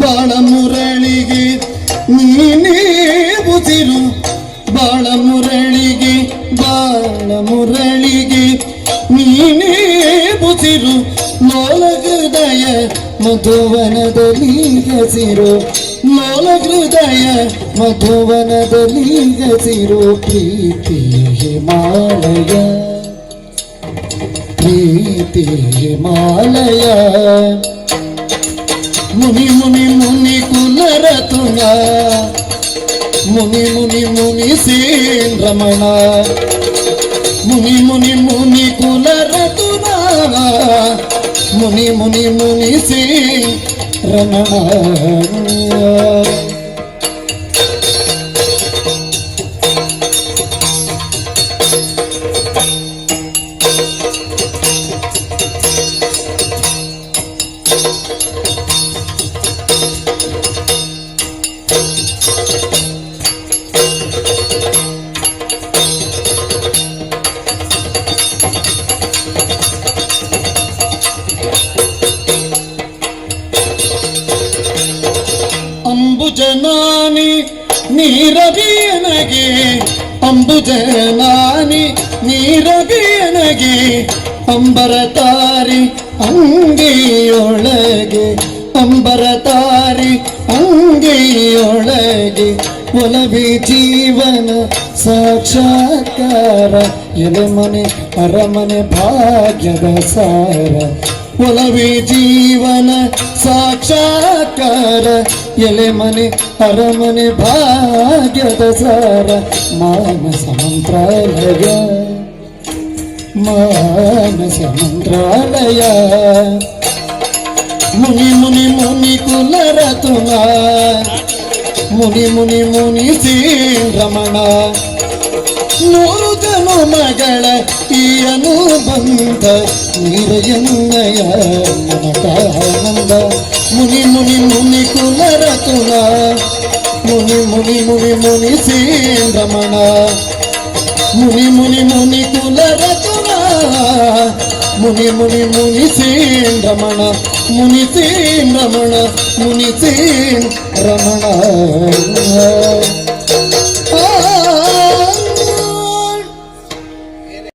ಬಾಳ ಮುರಳಿಗೆ ನೀನೇ ಉಸಿರು ಬಾಳ ಮುರಳಿಗೆ ಬಾಳ ಮುರಳಿಗೆ ನೀನೇ ಉಸಿರು ಹೃದಯ ಮಧುವನದಲ್ಲಿ ಹಸಿರು. ಹೃದಯ ಮಧುವನದಲ್ಲಿ ಹಸಿರು. ಪ್ರೀತಿ ಹಿಮಾಲಯ ಪ್ರೀತಿ ಹಿಮಾಲಯ. ముని ముని ముని కునరతున ముని ముని ముని సేంద్రమణ ముని ముని ముని కునరతున ముని ముని ముని సేన్ రమణ ಅಂಬುಜನಾನಿ ನೀರದೇನಗೆ ಅಂಬುಜನಾನಿ ನೀರದೇನಗೆ ಅಂಬರ ತಾರಿ ಅಂಗಿಯೊಳಗೆ ಅಂಬರ ತಾರಿ ಅಂಗಿಯೊಳಗೆ, ಒಲವಿ ಜೀವನ ಸಾಕ್ಷಾತ್ಕಾರ ಎಲೆ ಮನೆ, ಅರಮನೆ, ಭಾಗ್ಯದ ಸಾರ. ಒಲವಿ ಜೀವನ ಸಾಕ್ಷಾತ್ಕಾರ ಎಲೆ ಮನೆ ಅರಮನೆ ಭಾಗ್ಯದ ಸಾರ ಮಾನಸ ಮಂತ್ರಾಲಯ ಮಾನಸ ಮಂತ್ರಾಲಯ ಮುನಿ ಮುನಿ ಮುನಿ ಕುಲರ ತುಮ ಮುನಿ ಮುನಿ ಮುನಿ ಶ್ರೀ ರಮಣ ನೂರು ಜನುಮಗಳ ಈ ಅನುಬಂಧ ನೀರಯನ್ನಯ ಮನಕಾನಂದ ಮುನಿ ಮುನಿ ಮುನಿ ಕುಲರ ತುಲ ಮುನಿ ಮುನಿ ಮುನಿ ಮುನಿ ಸೇನ್ ರಮಣ ಮುನಿ ಮುನಿ ಮುನಿ ಕುಲರ ತುಲ ಮುನಿ ಮುನಿ ಮುನಿ ಸೇನ್ ರಮಣ ಮುನಿ ಸೇನ್ ರಮಣ ಮುನಿ ಸೇನ್ ರಮಣ